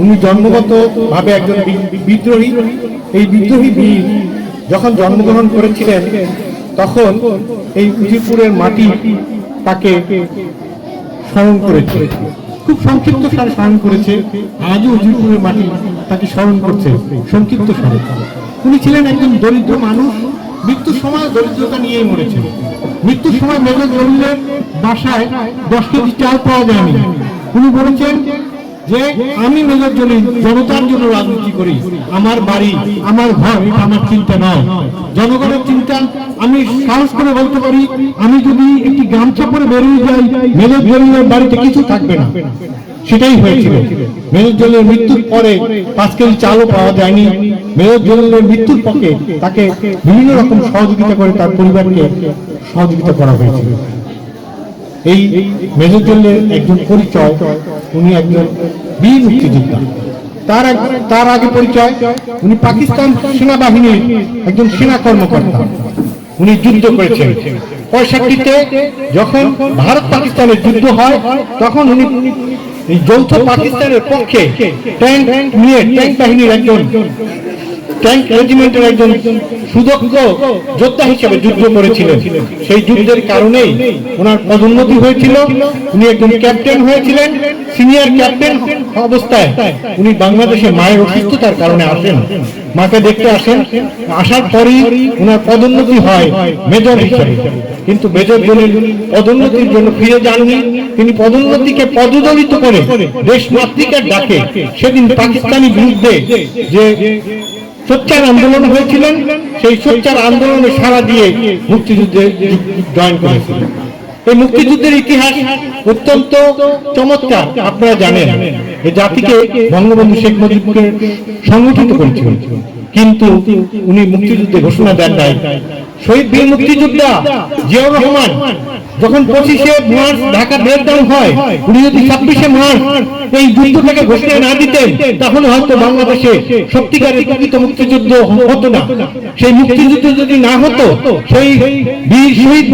উনি জন্মগত ভাবে একজন বিদ্রোহী। এই বিদ্রোহী বীর যখন জন্মগ্রহণ করেছিলেন, তখন এই উজিরপুরের মাটি তাকে স্মরণ করেছে। খুব সংক্ষিপ্ত সারে স্মরণ করেছে। আজও উজিরপুরের মাটি তাকে স্মরণ করছে। সংক্ষিপ্ত সারে। উনি ছিলেন একজন দরিদ্র মানুষ। মৃত্যুর সময় দরিদ্রতা নিয়েই মরেছেন। মৃত্যুর সময় মেজর জলিলের বাসায় দশ কেজি চাল পাওয়া যায়নি। উনি বলেছেন যে আমি মেজর জলিল জনতার জন্য রাজনীতি করি। আমার বাড়ি, আমার ঘর আমার চিন্তা নয়। জনগণের চিন্তা, আমি সাহস করে বলতে পারি, আমি যদি একটি গামছা পরে বেরিয়ে যাই, মেজর জলিলের বাড়িতে কিছু থাকবে না। সেটাই হয়েছিল। মেজর জলিলের মৃত্যুর পরে পাঁচ কেজি চালও পাওয়া যায়নি। মেজর জলিলের মৃত্যুর পক্ষে তাকে বিভিন্ন রকম সহযোগিতা করে তার পরিবারকে সহযোগিতা করা হয়েছিল। এই মেজর একজন পরিচয়, উনি একজন বীর মুক্তিযোদ্ধা। তার তার আগে পরিচয়, উনি পাকিস্তান সেনাবাহিনীর একজন সেনা কর্মকর্তা। উনি যুদ্ধ করেছেন। পঁয়ষট্টিতে যখন ভারত পাকিস্তানের যুদ্ধ হয়, তখন উনি যৌথ পাকিস্তানের পক্ষে ট্যাঙ্ক নিয়ে ট্যাঙ্ক বাহিনীর একজন ট্যাঙ্ক রেজিমেন্টের একজন সুদক্ষ যোদ্ধা হিসেবে যুদ্ধ করেছিলেন। সেই যুদ্ধের কারণেই ওনার পদোন্নতি হয়েছিল। উনি একজন ক্যাপ্টেন হয়েছিলেন। সিনিয়র ক্যাপ্টেন অবস্থায় উনি বাংলাদেশে মায়ের অসুস্থতার কারণে আসেন। মাকে দেখতে আসেন। আসার পরেই ওনার পদোন্নতি হয় মেজর হিসেবে। কিন্তু মেজর জলিল পদোন্নতির জন্য ফিরে যাননি। তিনি পদোন্নতিকে পদদলিত করে দেশ মাতৃকার ডাকে সেদিন পাকিস্তানি বিরুদ্ধে যে সোচ্চার আন্দোলন হয়েছিলেন, সেই সোচ্চার আন্দোলনে সাড়া দিয়ে মুক্তিযুদ্ধে জয়েন করেছিলেন। এই মুক্তিযুদ্ধের ইতিহাস অত্যন্ত চমৎকার, আপনারা জানেন। এই জাতিকে বঙ্গবন্ধু শেখ মুজিবকে সংগঠিত করেছিলেন। কিন্তু উনি মুক্তিযুদ্ধে ঘোষণা দেন নাই। শহীদ বীর মুক্তিযোদ্ধা জিয়াউর রহমান যখন পঁচিশে মার্চ ঢাকা ব্রেকডাউন হয় উনি যদি ছাব্বিশে মার্চ এই যুদ্ধটাকে ঘোষণা না দিতেন তাহলে হয়তো বাংলাদেশে সত্যিকারের প্রকৃত মুক্তিযুদ্ধ হতো না। সেই মুক্তিযুদ্ধ যদি না হতো, সেই বীর শহীদ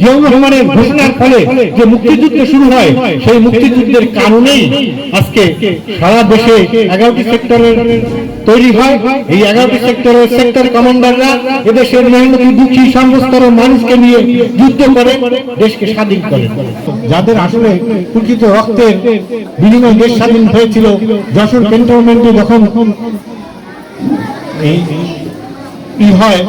জিয়াউর রহমানের ঘোষণার ফলে যে মুক্তিযুদ্ধ শুরু হয়, সেই মুক্তিযুদ্ধের কারণেই আজকে সারা দেশে এগারোটি সেক্টরের তৈরি হয়। এই এগারোটি সেক্টরের সেক্টর কমান্ডাররা এদেশের মেহনতি, দুঃখী সর্বস্তরের মানুষকে নিয়ে যুদ্ধ করে, দেশকে স্বাধীন করে। যাদের আসলে প্রকৃত রক্তের বিনিময়ে দেশ স্বাধীন হয়েছিল, যশোর ক্যান্টনমেন্টে যখন হয়,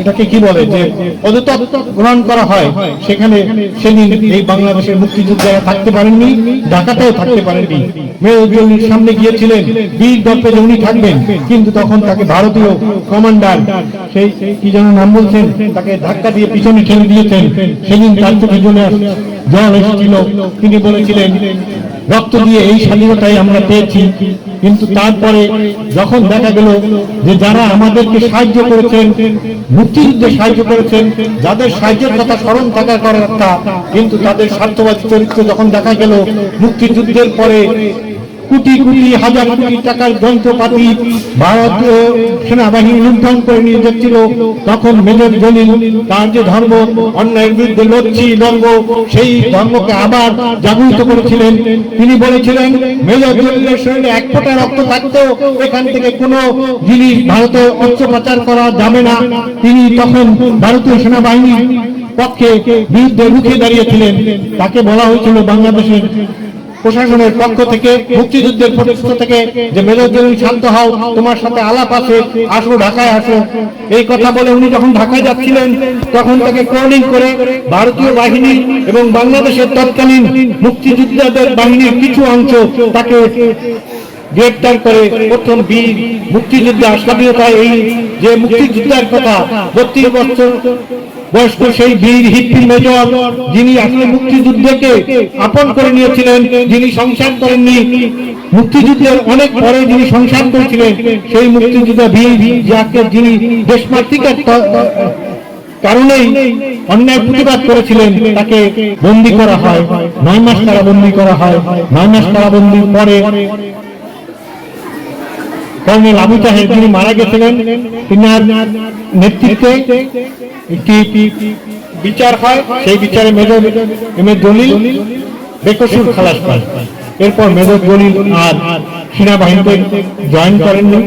এটাকে কি বলে যে পদত্যাগ গ্রহণ করা হয়, সেখানে সেদিন এই বাংলাদেশের মুক্তিযোদ্ধারা থাকতে পারেননি ঢাকাতেও থাকতে পারেননি। মেয়র সামনে গিয়েছিলেন, বীর যে উনি থাকবেন, কিন্তু তখন তাকে ভারতীয় কমান্ডার, সেই কি যেন নাম বলছেন, তাকে ধাক্কা দিয়ে পিছনে ঠেলে দিয়েছেন, সেদিন তার চোখে জল এসেছিল। তিনি বলেছিলেন রক্ত দিয়ে এই স্বাধীনতাই আমরা পেয়েছি। কিন্তু তারপরে যখন দেখা গেল যে যারা আমাদেরকে সাহায্য করেছেন, মুক্তিযুদ্ধে সাহায্য করেছেন, যাদের সাহায্যের কথা স্মরণ থাকা কথা, কিন্তু তাদের স্বার্থবাদী চরিত্র যখন দেখা গেল, মুক্তিযুদ্ধের পরে কোটি কোটি, হাজার কোটি টাকার যন্ত্রপাতি ভারতীয় সেনাবাহিনী লুণ্ঠন করে নিয়ে যাচ্ছিল। তখন মেজর জলিল তার যে ধর্ম, অন্যায়ের বিরুদ্ধে লড়ছি, লড়ব, সেই ধর্মকে আবার জাগরিত করেছিলেন। তিনি বলেছিলেন, মেজর জলিলের শরীরে এক ফোঁটা রক্ত থাকতেও এখান থেকে কোনো জিনিস ভারতে অস্ত্রোপচার করা যাবে না। তিনি তখন ভারতীয় সেনাবাহিনীর পক্ষে বিরুদ্ধে রুখে দাঁড়িয়েছিলেন। তাকে বলা হয়েছিল বাংলাদেশের প্রশাসনের পক্ষ থেকে, মুক্তিযুদ্ধের পক্ষ থেকে যে মেজর জলিল শান্ত হও, তোমার সাথে আলাপ আছে, আসো, ঢাকায় আসো। এই কথা বলে উনি যখন ঢাকায় যাচ্ছিলেন, তখন তাকে ক্রলিং করে ভারতীয় বাহিনী এবং বাংলাদেশের তৎকালীন মুক্তিযোদ্ধাদের বাহিনীর কিছু অংশ তাকে গ্রেপ্তার করে। প্রথম বীর মুক্তিযোদ্ধা স্বাধীনতা এই যে মুক্তিযোদ্ধার কথা, বত্রিশ বছর বয়স্ক সেই বীর মেজর যিনি আসলে মুক্তিযুদ্ধকে আপন করে নিয়েছিলেন, যিনি সংসার করেননি। মুক্তিযুদ্ধের অনেক পরে যিনি সংসার করেছিলেন, সেই মুক্তিযোদ্ধা বীর যাকে যিনি দেশমাতৃকার কারণেই অন্যায় প্রতিবাদ করেছিলেন, তাকে বন্দী করা হয়। নয় মাস কারাবন্দি করা হয়। নয় মাস কারাবন্দির পরে কর্নেল আবু তাহের যিনি মারা গেছিলেন, তিনার নেতৃত্বে একটি বিচার হয়। সেই বিচারে মেজর এম এ দলিল, বেকসুর খালাস পায়। এরপর মেজর দলিল আর সেনাবাহিনীতে জয়েন করেননি।